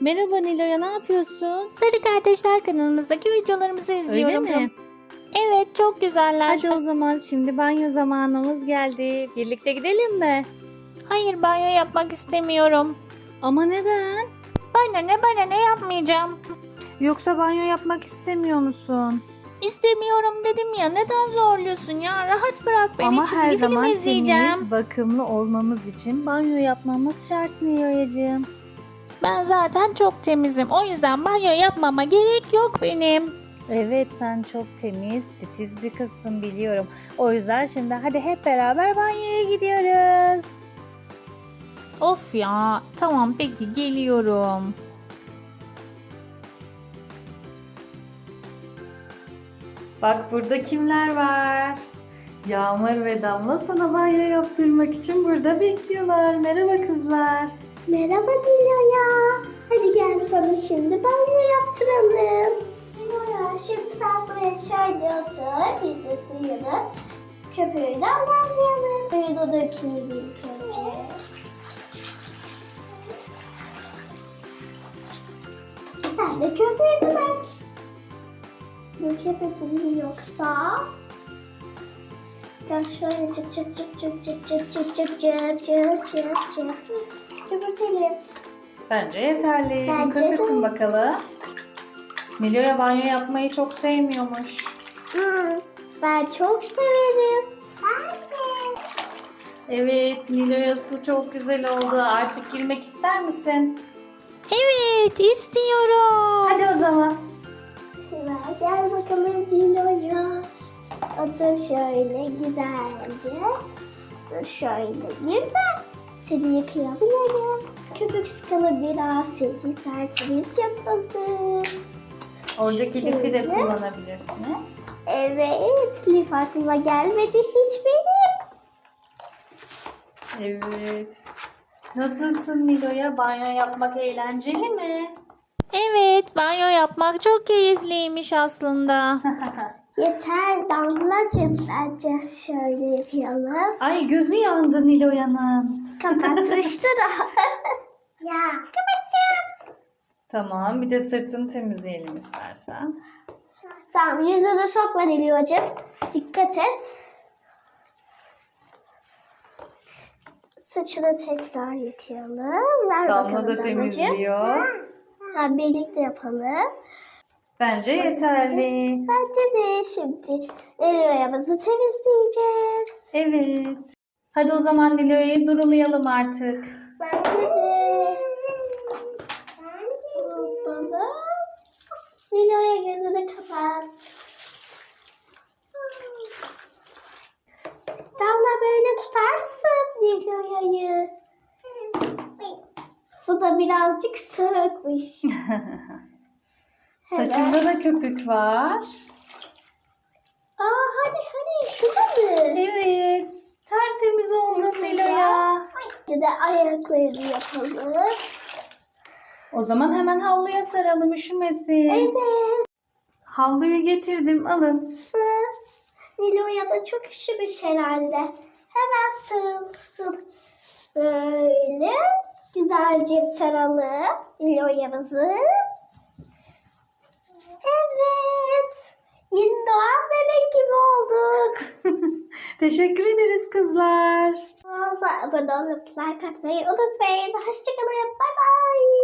Merhaba Nilo'ya ne yapıyorsun? Sarı Kardeşler kanalımızdaki videolarımızı Öyle izliyorum. mi? Evet çok güzeller. Hadi o zaman şimdi banyo zamanımız geldi. Birlikte gidelim mi? Hayır banyo yapmak istemiyorum. Ama neden? Bana ne bana ne yapmayacağım. Yoksa banyo yapmak istemiyor musun? İstemiyorum dedim ya neden zorluyorsun ya rahat bırak beni Ama çizgi her film zaman izleyeceğim. temiz, bakımlı olmamız için banyo yapmamız şart Nilo'yacığım. Ben zaten çok temizim o yüzden banyo yapmama gerek yok benim. Evet sen çok temiz, titiz bir kızsın biliyorum. O yüzden şimdi hadi hep beraber banyoya gidiyoruz. Of ya tamam peki geliyorum. Bak burada kimler var? Yağmur ve Damla sana banyo yaptırmak için burada bekliyorlar. Merhaba kızlar. Merhaba Dilo'ya. Hadi gel sana şimdi banyo yaptıralım. Dilo'ya şimdi sen buraya şöyle otur. Biz de suyunu köpüğünden banlayalım. Suyunu dökeyim ilk önce. Sen de köpüğünü dök. Dök yapabilir yoksa. Gel şöyle çık çık çık çık çık çık çık çık çık çık çık çık. Köpürtelim. Bence yeterli. Bence köpürtün de. bakalım. Nilo'ya banyo yapmayı çok sevmiyormuş. Hmm, ben çok severim. Ben de. Evet, Nilo'ya su çok güzel oldu. Artık girmek ister misin? Evet istiyorum. Hadi o zaman. Gel bakalım Dilo'ya. Otur şöyle güzelce. Dur şöyle gir de seni yıkayabilirim. Köpük sıkalı biraz seni tertemiz yapalım. Oradaki lifi de kullanabilirsiniz. Evet, lif aklıma gelmedi hiç benim. Evet. Nasılsın Nilo'ya? Banyo yapmak eğlenceli mi? Evet banyo yapmak çok keyifliymiş aslında. Yeter Damlacığım bence şöyle yapalım. Ay gözü yandı Nilo'yanın. Kapatmıştır o. ya kapattım. Tamam, bir de sırtını temizleyelim istersen. Tamam yüzünü sokma Dilo'cığım. Dikkat et. Saçını tekrar yıkayalım. Ver Damla bakalım da Damlacığım. temizliyor. Ha, birlikte yapalım. Bence yeterli. Bence de şimdi Dilo'yamızı temizleyeceğiz. Evet. Hadi o zaman Nilo'yu durulayalım artık. Bence de. Baba. Nilo'ya gözünü kapat. Damla böyle tutar mısın Nilo'ya'yı? Su da birazcık soğukmuş. Saçında da köpük var. Aa hadi hadi şurada mı? Evet. Tertemiz oldun Nilo'ya. Bir de ayaklarını yapalım. O zaman hemen havluya saralım üşümesin. Evet. Havluyu getirdim alın. Nilo'ya da çok üşümüş herhalde. Hemen sarılsın. Böyle güzelce saralım Nilo'yamızı. Evet. Yeni doğan bebek gibi olduk. Teşekkür ederiz kızlar. Kanalımıza abone olup like atmayı unutmayın. Hoşçakalın. Bay bay.